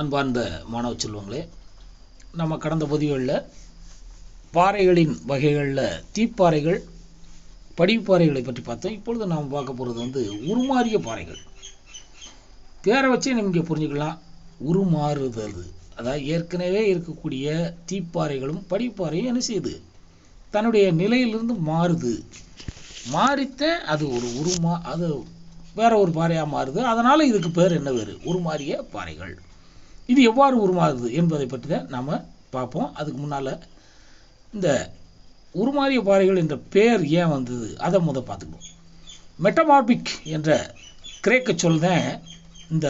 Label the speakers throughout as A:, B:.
A: அன்பார்ந்த மாணவ செல்வங்களே நம்ம கடந்த பதிவுகளில் பாறைகளின் வகைகளில் தீப்பாறைகள் படிப்பாறைகளை பற்றி பார்த்தோம். இப்பொழுது நாம் பார்க்க போகிறது வந்து உருமாறிய பாறைகள். பேரை வச்சே நம்ம புரிஞ்சுக்கலாம். உருமாறுதல். அதாவது ஏற்கனவே இருக்கக்கூடிய தீப்பாறைகளும் படிப்பாறையும் என்ன செய்யுது? தன்னுடைய நிலையிலிருந்து மாறுது. மாறித்த அது ஒரு உருமா அது வேற ஒரு பாறையாக மாறுது. அதனால் இதுக்கு பேர் என்ன பேர் உருமாறிய பாறைகள். இது எவ்வாறு உருமாறுது என்பதை பற்றி தான் நாம் பார்ப்போம். அதுக்கு முன்னால் இந்த உருமாறிய பாறைகள் என்ற பெயர் ஏன் வந்தது? அதை முத பார்த்துக்குவோம் மெட்டமார்பிக் என்ற கிரேக்க சொல் தான் இந்த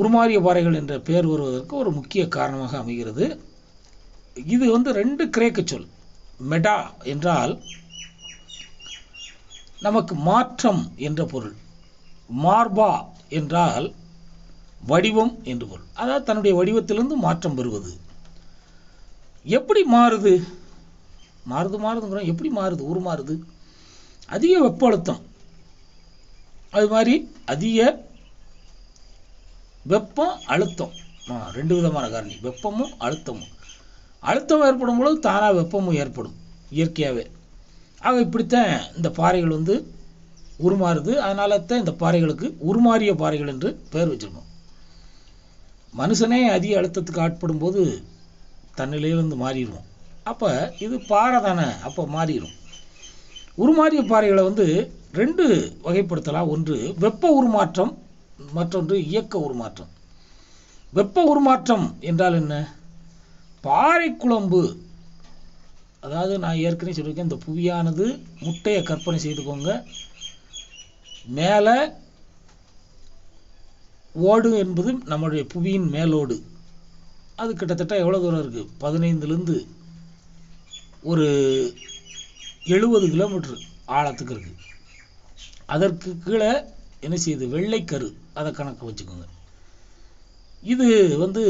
A: உருமாறிய பாறைகள் என்ற பெயர் வருவதற்கு ஒரு முக்கிய காரணமாக அமைகிறது. இது வந்து ரெண்டு கிரேக்க சொல். மெடா என்றால் நமக்கு மாற்றம் என்ற பொருள். மார்பா என்றால் வடிவம் என்று பொருள். அதாவது தன்னுடைய வடிவத்திலிருந்து மாற்றம் பெறுவது. எப்படி மாறுது? மாறுது மாறுதுங்கிறோம் எப்படி மாறுது? உருமாறுது அதிக வெப்ப அழுத்தம் அது மாதிரி அதிக வெப்பம் அழுத்தம். ரெண்டு விதமான காரணி. வெப்பமும் அழுத்தமும். அழுத்தம் ஏற்படும் பொழுது தானாக வெப்பமும் ஏற்படும் இயற்கையாகவே ஆக இப்படித்தான் இந்த பாறைகள் வந்து உருமாறுது. அதனால தான் இந்த பாறைகளுக்கு உருமாறிய பாறைகள் என்று பெயர் வச்சிருக்கோம். மனுஷனே அதிக அழுத்தத்துக்கு ஆட்படும் போது தன்னிலையிலேருந்து மாறிடுவோம். அப்போ இது பாறை தானே அப்போ மாறிடும். உருமாறிய பாறைகளை வந்து ரெண்டு வகைப்படுத்தலாம். ஒன்று வெப்ப உருமாற்றம் மற்றொன்று இயக்க உருமாற்றம். வெப்ப உருமாற்றம் என்றால் என்ன? பாறை குழம்பு. அதாவது நான் ஏற்கனவே சொல்லியிருக்கேன் இந்த புவியானது முட்டையை கற்பனை செய்துக்கோங்க. மேலே ஓடு என்பது நம்முடைய புவியின் மேலோடு. அது கிட்டத்தட்ட எவ்வளோ தூரம் இருக்குது பதினைந்துலேருந்து ஒரு எழுபது கிலோமீட்ரு ஆழத்துக்கு இருக்குது அதற்கு கீழே என்ன செய்யுது? வெள்ளைக்கரு. அதை கணக்கு வச்சுக்கோங்க. இது வந்து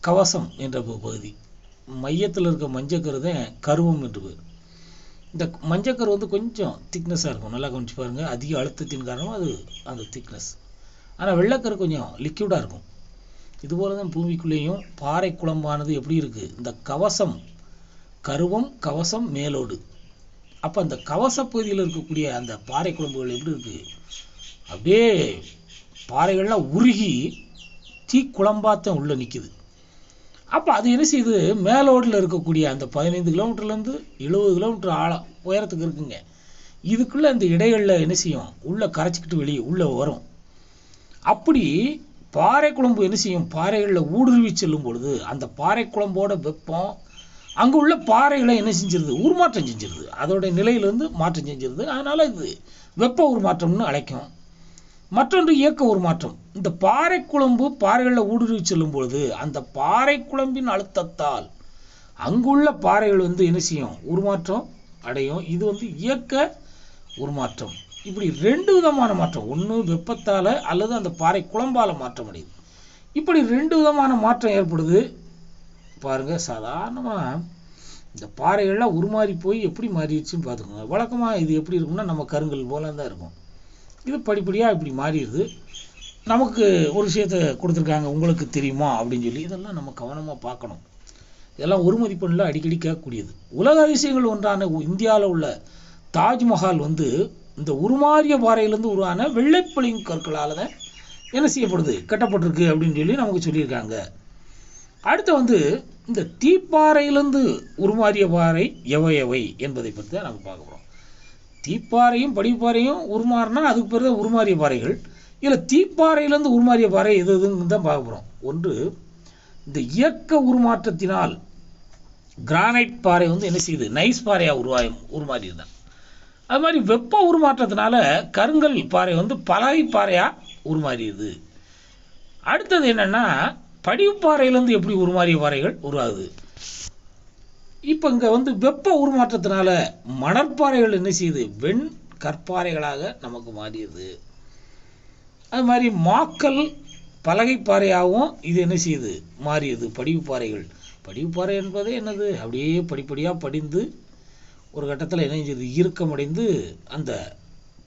A: கவசம் என்ற பகுதி. மையத்தில் இருக்க மஞ்சக்கரு தான் கருவம் என்று பேர். இந்த மஞ்சக்கரு வந்து கொஞ்சம் திக்னஸாக இருக்கும். நல்லா கவனிச்சு பாருங்கள் அதிக அழுத்தத்தின் காரணமாக அது அந்த திக்னஸ் ஆனால் வெள்ளக்கரு கொஞ்சம் லிக்விடாக இருக்கும். இதுபோல தான் பூமிக்குள்ளேயும் பாறை குழம்பானது எப்படி இருக்குது இந்த கவசம் கருவம் கவசம் மேலோடு. அப்போ அந்த கவச பகுதியில் இருக்கக்கூடிய அந்த பாறை குழம்புகள் எப்படி இருக்குது அப்படியே பாறைகள்லாம் உருகி தீக்குழம்பாத்தான் உள்ளே நிற்கிது அப்போ அது என்ன செய்யுது? மேலோடில் இருக்கக்கூடிய அந்த பதினைந்து கிலோமீட்டர்லேருந்து எழுபது கிலோமீட்டர் ஆழம் உயரத்துக்கு இருக்குங்க. இதுக்குள்ளே அந்த இடைகளில் என்ன செய்யும்? உள்ளே கரைச்சிக்கிட்டு வெளியே உள்ளே வரும். அப்படி பாறை குழம்பு என்ன செய்யும்? பாறைகளில் ஊடுருவி செல்லும் பொழுது அந்த பாறை குழம்போட வெப்பம் அங்கே உள்ள பாறைகளை என்ன செஞ்சிருது? உருமாற்றம் செஞ்சிருது. அதோட நிலையிலிருந்து மாற்றம் செஞ்சிருது. அதனால் இது வெப்ப உருமாற்றம்னு அழைக்கும். மற்றொன்று இயக்க உருமாற்றம். இந்த பாறை குழம்பு பாறைகளில் ஊடுருவி செல்லும் பொழுது அந்த பாறை குழம்பின் அழுத்தத்தால் அங்குள்ள பாறைகள் வந்து என்ன செய்யும்? உருமாற்றம் அடையும். இது வந்து இயக்க உருமாற்றம். இப்படி ரெண்டு விதமான மாற்றம். ஒன்று வெப்பத்தால் அல்லது அந்த பாறை குழம்பால் மாற்றம் அடையுது. இப்படி ரெண்டு விதமான மாற்றம் ஏற்படுது. பாருங்கள் சாதாரணமாக இந்த பாறைகள்லாம் உருமாறி போய் எப்படி மாறிடுச்சுன்னு பார்த்துக்கோங்க. வழக்கமாக இது எப்படி இருக்கும்னா நம்ம கருங்கல் போல தான் இருக்கும். இது படிப்படியாக இப்படி மாறிடுது. நமக்கு ஒரு விஷயத்தை கொடுத்துருக்காங்க உங்களுக்கு தெரியுமா அப்படின்னு சொல்லி இதெல்லாம் நம்ம கவனமாக பார்க்கணும். இதெல்லாம் ஒரு மதிப்பெண்ணில் அடிக்கடி கேட்கக்கூடியது. உலக அதிசயங்கள் ஒன்றான இந்தியாவில் உள்ள தாஜ்மஹால் வந்து இந்த உருமாறிய பாறையிலேருந்து உருவான வெள்ளைப்பளிங்கு கற்களால் தான் என்ன செய்யப்படுது? கட்டப்பட்டிருக்கு அப்படின்னு சொல்லி நமக்கு சொல்லியிருக்காங்க. அடுத்து வந்து இந்த தீப்பாறையிலிருந்து உருமாறிய பாறை எவை எவை என்பதை பற்றி தான் நம்ம பார்க்க போகிறோம் தீப்பாறையும் படிப்பாறையும் உருமாறினா அதுக்கு பிறகு தான் உருமாறிய பாறைகள். இல்லை தீப்பாறையிலேருந்து உருமாறிய பாறை எது எதுன்னு தான் பார்க்க போகிறோம் ஒன்று இந்த இயக்க உருமாற்றத்தினால் கிரானைட் பாறை வந்து என்ன செய்யுது? நைஸ் பாறையாக உருவாயும் உருமாறியிருந்தான் தான் அது மாதிரி வெப்ப உருமாற்றத்தினால கருங்கல் பாறை வந்து பலகை பாறையாக உருமாறியது. அடுத்தது என்னென்னா படிவுப்பாறையிலேருந்து எப்படி உருமாறிய பாறைகள் உருவாகுது? இப்போ இங்கே வந்து வெப்ப உருமாற்றத்தினால மணற்பாறைகள் என்ன செய்யுது? வெண் கற்பாறைகளாக நமக்கு மாறியது. அது மாதிரி மாக்கல் பலகைப்பாறையாகவும் இது என்ன செய்யுது? மாறியது படிவுப்பாறைகள் படிவுப்பாறை என்பது என்னது? அப்படியே படிப்படியாக படிந்து ஒரு கட்டத்தில் என்ன செய்யுது இறுக்கமடைந்து அந்த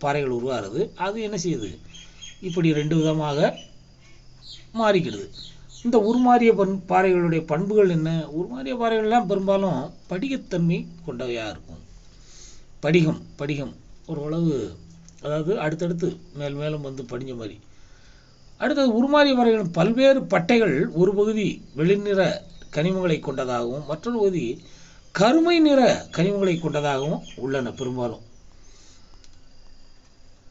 A: பாறைகள் உருவாகிறது. அது என்ன செய்யுது இப்படி ரெண்டு விதமாக மாறிக்கிடுது. இந்த உருமாறிய பண் பாறைகளுடைய பண்புகள் என்ன? உருமாறிய பாறைகள்லாம் பெரும்பாலும் படிகத்தன்மை கொண்டவையாக இருக்கும். படிகம் படிகம் ஓரளவு அதாவது அடுத்தடுத்து மேல் மேலும் வந்து படிஞ்ச மாதிரி. அடுத்தது உருமாறிய பாறைகளின் பல்வேறு பட்டைகள் ஒரு பகுதி வெளிநிற கனிமங்களை கொண்டதாகவும் மற்றொரு பகுதி கருமை நிற கனிமங்களை கொண்டதாகவும் உள்ளன பெரும்பாலும்.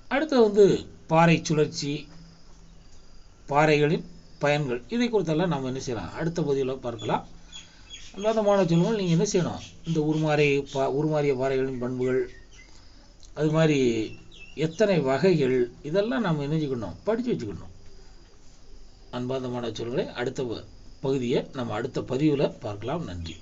A: அடுத்தது வந்து பாறை சுழற்சி பாறைகளின் பயன்கள். இதை குறித்தெல்லாம் நம்ம என்ன செய்யலாம்? அடுத்த பதிவில் பார்க்கலாம். அல்லாத மாணவ செல்வங்கள் நீங்கள் என்ன செய்யணும்? இந்த உருமாறி பா உருமாறிய பாறைகளின் பண்புகள் அது மாதிரி எத்தனை வகைகள் இதெல்லாம் நம்ம என்ன செஞ்சுக்கணும் படித்து வச்சுக்கணும். அன்பாந்த மாணவ செல்வங்களே அடுத்த ப- பகுதியை நம்ம அடுத்த பதிவில் பார்க்கலாம். நன்றி.